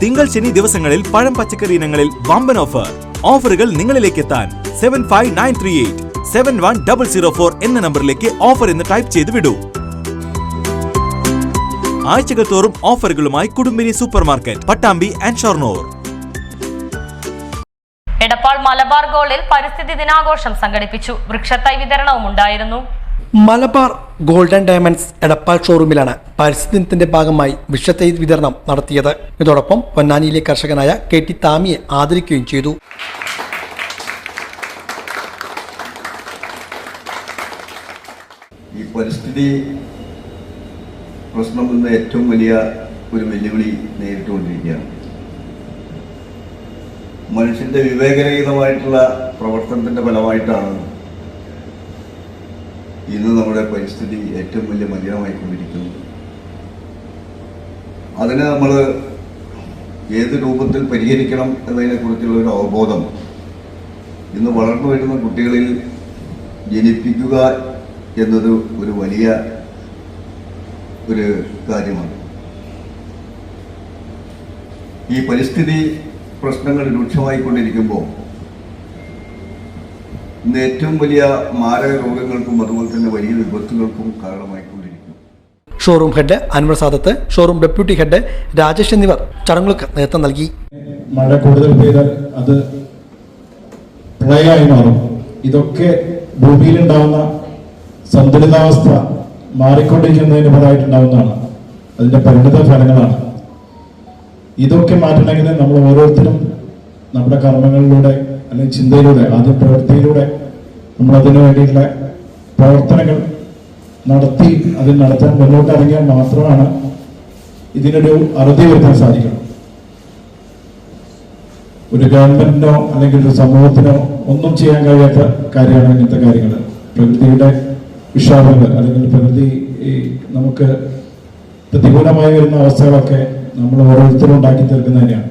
തിങ്കൾ ശനി ദിവസങ്ങളിൽ പഴം പച്ചക്കറി ഇനങ്ങളിൽ വമ്പൻ ഓഫർ ഓഫറുകൾ നിങ്ങളിലേക്ക് എത്താൻ seven five nine three eight seven one double zero four എന്ന നമ്പറിലേക്ക് ഓഫർ എന്ന് ടൈപ്പ് ചെയ്ത് വിടൂ. ആഴ്ചകൾ തോറും ഓഫറുകളുമായി Kudumbini super market Pattambi and Shoranur. Edappal Malabar ഗോളിൽ പരിസ്ഥിതി ദിനാഘോഷം സംഘടിപ്പിച്ചു. വൃക്ഷത്തൈ വിതരണവും ഉണ്ടായിരുന്നു മലബാർ ഗോൾഡൻ ഡയമണ്ട്സ് എടപ്പാൾ ഷോറൂമിലാണ് പരിസ്ഥിതി ദിനത്തിന്റെ ഭാഗമായി വിഷത്തൈ വിതരണം നടത്തിയത്. ഇതോടൊപ്പം പൊന്നാനിയിലെ കർഷകനായ കെ ടി താമിയെ ആദരിക്കുകയും ചെയ്തു. ഈ പരിസ്ഥിതി പ്രശ്നം ഇന്ന് ഏറ്റവും വലിയ ഒരു വെല്ലുവിളി നേരിട്ടുകൊണ്ടിരിക്കുകയാണ്. മനുഷ്യന്റെ വിവേകരഹിതമായിട്ടുള്ള പ്രവർത്തനത്തിന്റെ ഫലമായിട്ടാണ് ഇന്ന് നമ്മുടെ പരിസ്ഥിതി ഏറ്റവും വലിയ മലിനമായിക്കൊണ്ടിരിക്കുന്നു. അതിനെ നമ്മൾ ഏത് രൂപത്തിൽ പരിഹരിക്കണം എന്നതിനെക്കുറിച്ചുള്ള ഒരു അവബോധം ഇന്ന് വളർന്നു വരുന്ന കുട്ടികളിൽ ജനിപ്പിക്കുക എന്നത് ഒരു വലിയ ഒരു കാര്യമാണ്. ഈ പരിസ്ഥിതി പ്രശ്നങ്ങൾ രൂക്ഷമായിക്കൊണ്ടിരിക്കുമ്പോൾ ഇന്ന് ഏറ്റവും വലിയ മാരക രോഗങ്ങൾക്കും അതുപോലെ തന്നെ വലിയ വിപത്തുകൾക്കും കാരണമായിക്കൊണ്ടിരിക്കും showroom head Anvar Sadath showroom deputy head Rajesh എന്നിവർ ചടങ്ങുകൾക്ക് നേതൃത്വം നൽകി. മഴ കൂടുതൽ പെയ്താൽ അത് പ്രളയമായി മാറും. ഇതൊക്കെ ഭൂമിയിലുണ്ടാവുന്ന സന്തുലിതാവസ്ഥ മാറിക്കൊണ്ടിരിക്കുന്നതിന് ഫലമായിട്ടുണ്ടാവുന്നതാണ് അതിന്റെ പരിണിത ഫലങ്ങളാണ് ഇതൊക്കെ മാറ്റണമെങ്കിൽ നമ്മൾ ഓരോരുത്തരും നമ്മുടെ കർമ്മങ്ങളിലൂടെ അല്ലെങ്കിൽ ചിന്തയിലൂടെ ആദ്യം പ്രവൃത്തിയിലൂടെ നമ്മൾ അതിനു വേണ്ടിയിട്ടുള്ള പ്രവർത്തനങ്ങൾ നടത്തി അത് നടത്താൻ മുന്നോട്ട് ഇറങ്ങിയാൽ മാത്രമാണ് ഇതിനൊരു അറുതി വരുത്താൻ സാധിക്കുന്നത് ഒരു ഗവൺമെന്റിനോ അല്ലെങ്കിൽ ഒരു സമൂഹത്തിനോ ഒന്നും ചെയ്യാൻ കഴിയാത്ത കാര്യമാണ് ഇങ്ങനത്തെ കാര്യങ്ങൾ. പ്രകൃതിയുടെ വിഷാദങ്ങൾ അല്ലെങ്കിൽ പ്രകൃതി ഈ നമുക്ക് പ്രതികൂലമായി വരുന്ന അവസ്ഥകളൊക്കെ നമ്മൾ ഓരോരുത്തരും ഉണ്ടാക്കി തീർക്കുന്നത് തന്നെയാണ്